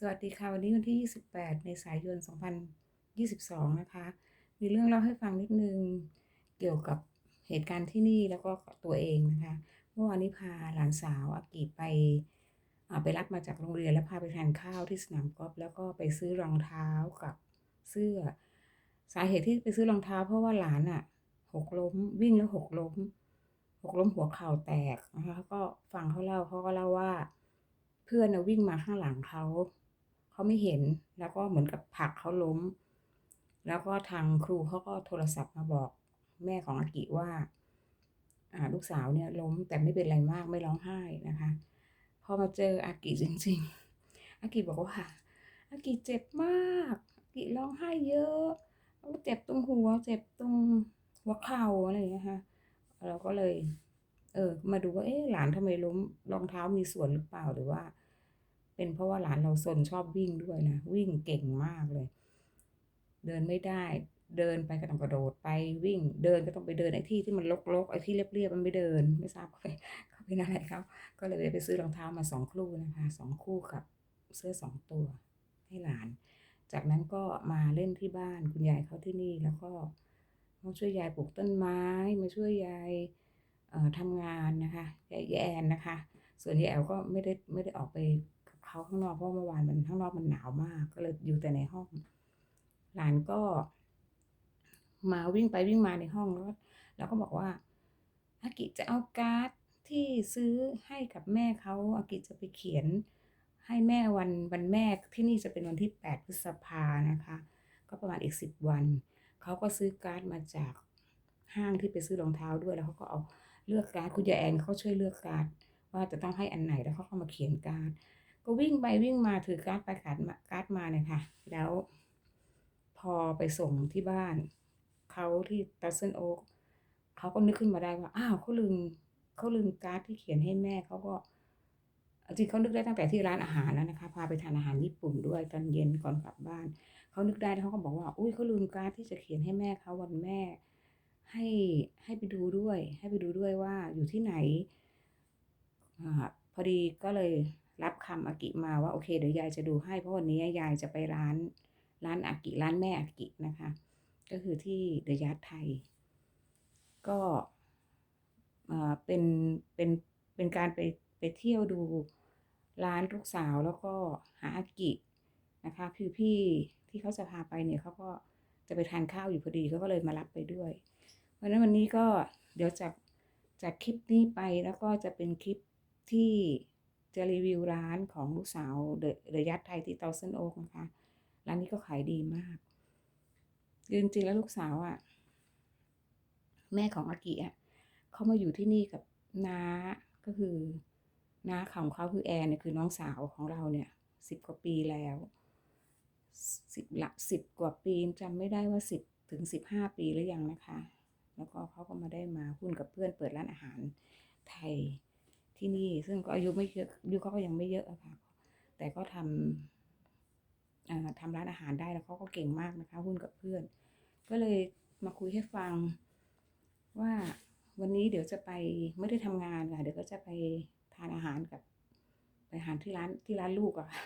สวัสดีค่ะวันนี้วันที่ 28เมษายน 2022 นะคะ มีเรื่องเล่าให้ฟังนิดนึงเกี่ยวกับเหตุการณ์ที่นี่แล้วก็ตัวเองนะคะ เมื่อวานนี้พาหลานสาวอากิไปไปรับมาจากโรงเรียนแล้วพาไปทานข้าวที่สนามกอล์ฟแล้วก็ไปซื้อรองเท้ากับเสื้อ สาเหตุที่ไปซื้อรองเท้า เพราะว่าหลานอะหกล้มวิ่งแล้วหกล้มหกล้มหัวเข่าแตกนะคะก็ฟังเขาเล่าเขาก็เล่าว่าเพื่อนนะวิ่งมาข้างหลังเขา เขาไม่เห็นแล้วก็เหมือนกับผักเขาล้ม แล้วก็ทางครูเขาก็โทรศัพท์มาบอกแม่ของอากิว่าอ่าลูกสาวเนี่ยล้มแต่ไม่เป็นไรมากไม่ร้องไห้นะคะพอมาเจออากิจริง ๆ อากิบอกว่าอากิเจ็บมากอากิร้องไห้เยอะเจ็บตรงหัว เจ็บตรงหัวเข่าอะไรอย่างเงี้ยค่ะเราก็เลย เออ มาดูว่าเอ๊ะหลานทำไมล้มรองเท้ามีส่วนหรือเปล่าหรือว่า เป็นเพราะว่าหลานเราซนชอบวิ่งด้วยนะ วิ่งเก่งมากเลย เดินไม่ได้เดินไปก็ต้องกระโดดไปวิ่งเดินก็ต้องไปเดินไอ้ที่ที่มันรกๆไอ้ที่เรียบๆมันไม่เดิน ไม่ทราบเขาไปเขาเป็นอะไรเขาก็เลยไปซื้อรองเท้ามาสองคู่นะคะสองคู่กับเสื้อสองตัวให้หลาน จากนั้นก็มาเล่นที่บ้านคุณยายเขาที่นี่แล้วก็มาช่วยยายปลูกต้นไม้มาช่วยยายทำงานนะคะยายแอนนะคะ ส่วนยายแอลก็ไม่ได้ไม่ได้ออกไป เขาข้างนอกเพราะเมื่อวานมันข้างนอกมันหนาวมาก ก็เลยอยู่แต่ในห้อง หลานก็ มาวิ่งไปวิ่งมาในห้องแล้วแล้วก็บอกว่าอากิจะเอาการ์ดที่ซื้อให้กับแม่เขาอากิจะไปเขียนให้แม่วันวันแม่ที่นี่จะเป็นวันที่ 8 พฤษภานะคะ ก็ประมาณอีก 10 วัน เขาก็ซื้อการ์ดมาจากห้างที่ไปซื้อรองเท้าด้วยแล้วเขาก็เอาเลือกการ์ดคุณยายแอนเขาช่วยเลือกการ์ดว่าจะต้องให้อันไหนแล้วเขาก็มาเขียนการ์ด ก็วิ่งไปวิ่งมาถือการ์ดไปการ์ดการ์ดมาเนี่ยค่ะ แล้วพอไปส่งที่บ้าน เขาที่ตัสเซนโอ๊กเขาก็นึกขึ้นมาได้ว่า อ้าวเขาลืมเขาลืมการ์ดที่เขียนให้แม่เขาก็จริงเขานึกได้ตั้งแต่ที่ร้านอาหารแล้วนะคะ พาไปทานอาหารญี่ปุ่นด้วยตอนเย็นก่อนกลับบ้านเขานึกได้แล้วเขาก็บอกว่า อุ้ยเขาลืมการ์ดที่จะเขียนให้แม่เขาวันแม่ ให้ให้ไปดูด้วย ให้ไปดูด้วยว่าอยู่ที่ไหนอ่าพอดีก็เลย รับคำอากิมาว่าโอเคเดี๋ยวยายจะดูให้เพราะวันนี้ยายจะไปร้านร้านอากิร้านแม่อากินะคะ ก็คือที่เดอะยาร์ดไทย ก็เอ่อเป็นเป็นเป็นการไปไปเที่ยวดูร้านลูกสาวแล้วก็หาอากินะคะคือพี่ที่เขาจะพาไปเนี่ยเขาก็จะไปทานข้าวอยู่พอดีเขาก็เลยมารับไปด้วย เพราะฉะนั้นวันนี้ก็เดี๋ยวจากจากคลิปนี้ไปแล้วก็จะเป็นคลิปที่ จะรีวิวร้านของลูกสาวเดอะยัดไทยที่เตาเซนโอกนะคะ ร้านนี้ก็ขายดีมากจริงๆแล้วลูกสาวอะ่ะ แม่ของอากิอะเขามาอยู่ที่นี่กับน้าก็คือน้าของเขาคือแอนเนี่ยคือน้องสาวของเราเนี่ยสิบกว่าปีแล้วสิบละสิบกว่าปีจำไม่ได้ว่าสิบถึงสิบห้าปีหรือยังนะคะ แล้วก็เขาก็มาได้มาหุ้นกับเพื่อนเปิดร้านอาหาร อายุไม่เยอะอายุเขาก็ยังไม่เยอะอะค่ะ แต่ก็ทำทำร้านอาหารได้แล้วเขาก็เก่งมากนะคะหุ้นกับเพื่อน ก็เลยมาคุยให้ฟังว่าวันนี้เดี๋ยวจะไปไม่ได้ทำงานค่ะเดี๋ยวก็จะไปทานอาหารกับไปอาหารที่ร้านที่ร้านลูกอะค่ะ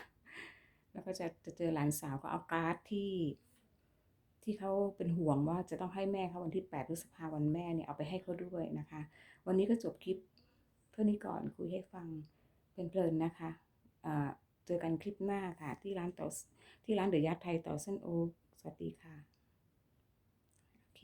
แล้วก็จะจะเจอหลานสาวก็เอาการ์ดที่ ที่เขาเป็นห่วงว่าจะต้องให้แม่เขาวันที่8พฤษภาวันแม่เนี่ยเอาไปให้เขาด้วยนะคะ วันนี้ก็จบคลิป ท่านี้ก่อนคุยให้ฟังเพลินๆนะคะเจอกันคลิปหน้าค่ะ ที่ร้านต่อที่ร้านเดือยยัดไทยต่อเส้นโอสวัสดีค่ะ โอเค